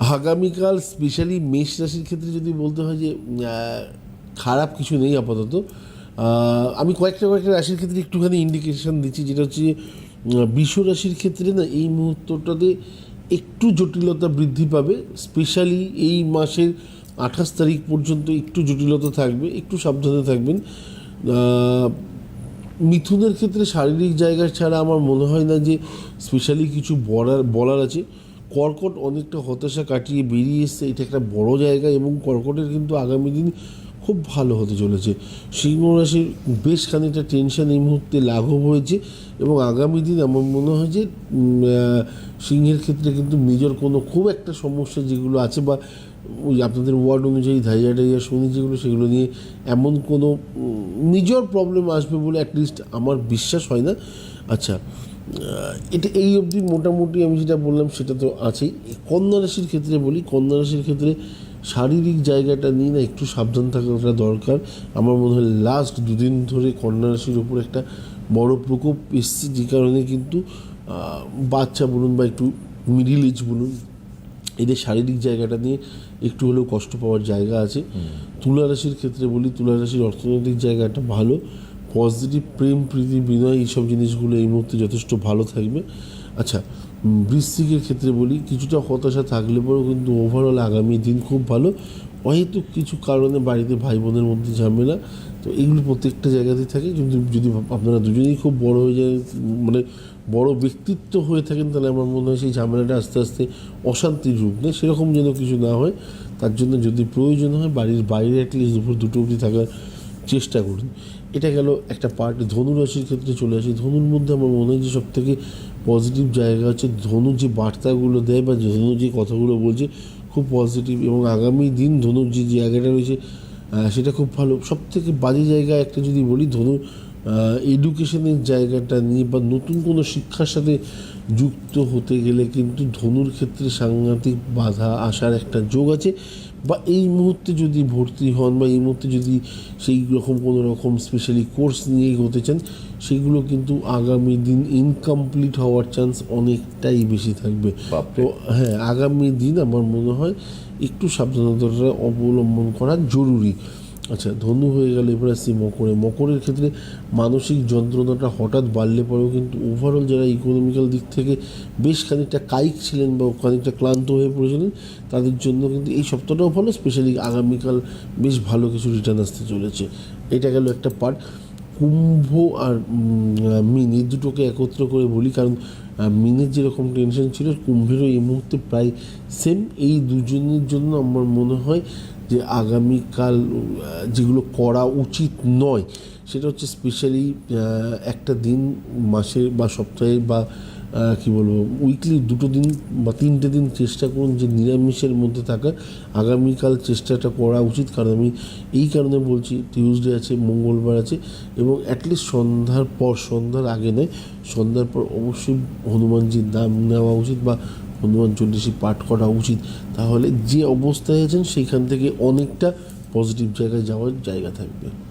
আগামীকাল স্পেশালি মেষ রাশির ক্ষেত্রে যদি বলতে হয় যে খারাপ কিছু নেই আপাতত। আমি কয়েকটা কয়েকটা রাশির ক্ষেত্রে একটুখানি ইন্ডিকেশন দিচ্ছি, যেটা হচ্ছে বিশ্ব রাশির ক্ষেত্রে না, এই মুহূর্তটাতে একটু জটিলতা বৃদ্ধি পাবে। স্পেশালি এই মাসের আঠাশ তারিখ পর্যন্ত একটু জটিলতা থাকবে, একটু সাবধানে থাকবেন। মিথুনের ক্ষেত্রে শারীরিক জায়গা ছাড়া আমার মনে হয় না যে স্পেশালি কিছু বলার বলার আছে। কর্কট অনেকটা হতাশা কাটিয়ে বেরিয়ে এসছে। এটা একটা বড় জায়গা এবং কর্কটের কিন্তু আগামী দিন খুব ভালো হতে চলেছে। সিংহ রাশির বেশ খানিকটা টেনশন এই মুহূর্তে লাঘব হয়েছে এবং আগামী দিন আমার মনে হয় যে সিংহের ক্ষেত্রে কিন্তু মেজর কোনো খুব একটা সমস্যা যেগুলো আছে বা ওই আপনাদের ওয়ার্ড অনুযায়ী ধাইয়া ডাইয়া শনি যেগুলো, সেগুলো নিয়ে এমন কোনো নিজের প্রবলেম আসবে বলে অ্যাটলিস্ট আমার বিশ্বাস হয় না। আচ্ছা এটা এই অবধি মোটামুটি আমি যেটা বললাম সেটা তো আছেই। কন্যা রাশির ক্ষেত্রে বলি কন্যা রাশির ক্ষেত্রে শারীরিক জায়গাটা নিয়ে না একটু সাবধান থাকাটা দরকার। আমার মনে হয় লাস্ট দুদিন ধরে কন্যা রাশির উপর একটা বড় প্রকোপ এসছে যে কারণে কিন্তু বাচ্চা বলুন বা একটু মিডিল এজ বলুন এদের শারীরিক জায়গাটা নিয়ে একটু হলেও কষ্ট পাওয়ার জায়গা আছে। তুলা রাশির ক্ষেত্রে বলি তুলা রাশির অর্থনৈতিক জায়গাটা ভালো। পজিটিভ প্রেম, প্রীতি, বিনয়, এইসব জিনিসগুলো এই মুহূর্তে যথেষ্ট ভালো থাকবে। আচ্ছা বৃশ্চিকের ক্ষেত্রে বলি, কিছুটা হতাশা থাকলে পরেও কিন্তু ওভারঅল আগামী দিন খুব ভালো। অহেতুক কিছু কারণে বাড়িতে ভাই বোনের মধ্যে ঝামেলা। তো এইগুলো প্রত্যেকটা জায়গাতেই থাকে। কিন্তু যদি আপনারা দুজনেই খুব বড় হয়ে যায় মানে বড় ব্যক্তিত্ব হয়ে থাকেন, তাহলে আমার মনে হয় সেই ঝামেলাটা আস্তে আস্তে অশান্তির রূপ নেয়। সেরকম যেন কিছু না হয়, তার জন্য যদি প্রয়োজন হয়, বাড়ির বাইরে অ্যাটলিস্ট দুপুর দুটো অবধি থাকার চেষ্টা করুন। এটা গেল একটা পার্ট ধনু রাশির ক্ষেত্রে চলে আসি। ধনুর মধ্যে আমার মনে হয় যে সব থেকে পজিটিভ জায়গা হচ্ছে ধনু যে বার্তাগুলো দেয় বা ধনু যে কথাগুলো বলছে, খুব পজিটিভ এবং আগামী দিন ধনুর যে জায়গাটা রয়েছে সেটা খুব ভালো। সব থেকে বাজে জায়গা একটা যদি বলি, ধনু এডুকেশনের জায়গাটা নিয়ে বা নতুন কোনো শিক্ষার সাথে যুক্ত হতে গেলে কিন্তু ধনুর ক্ষেত্রে সাংঘাতিক বাধা আসার একটা যোগ আছে। বা এই মুহূর্তে যদি ভর্তি হন বা এই মুহূর্তে যদি সেই রকম কোনো রকম স্পেশালি কোর্স নিয়ে এগোতে চান সেগুলো কিন্তু আগামী দিন ইনকমপ্লিট হওয়ার চান্স অনেকটাই বেশি থাকবে। তো হ্যাঁ আগামী দিন আমার মনে হয় একটু সাবধানতাটা অবলম্বন করা জরুরি। আচ্ছা ধনু হয়ে গেলে এবার আসছি মকরে। মকরের ক্ষেত্রে মানসিক যন্ত্রণাটা হঠাৎ বাড়লে পরেও কিন্তু ওভারঅল যারা ইকোনমিক্যাল দিক থেকে বেশ খানিকটা কায়িক ছিলেন বা খানিকটা ক্লান্ত হয়ে পড়েছিলেন, তাদের জন্য কিন্তু এই সপ্তাহটাও ভালো। স্পেশালি আগামীকাল বেশ ভালো কিছু রিটার্ন আসতে চলেছে। এটা গেল একটা পার্ট কুম্ভ আর মিন এই দুটোকে একত্র করে বলি, কারণ মিনের যেরকম টেনশন ছিল, কুম্ভেরও এই মুহূর্তে প্রায় সেম এই দুজনের জন্য আমার মনে হয় যে আগামীকাল যেগুলো করা উচিত নয়, সেটা হচ্ছে স্পেশালি একটা দিন মাসে বা সপ্তাহে বা কি বলব উইকলি দুটো দিন বা তিনটে দিন চেষ্টা করুন যে নিরামিষের মধ্যে থাকা আগামীকাল চেষ্টাটা করা উচিত। কারণ আমি এই কারণে বলছি টিউসডে আছে, মঙ্গলবার আছে এবং অ্যাটলিস্ট সন্ধ্যার পর, সন্ধ্যার আগে নয়, সন্ধ্যার পর অবশ্যই হনুমানজির নাম নেওয়া উচিত বা হনুমান চল্লিশি পাঠ করা উচিত। তাহলে যে অবস্থায় আছেন, সেইখান থেকে অনেকটা পজিটিভ জায়গায় যাওয়ার জায়গা থাকবে।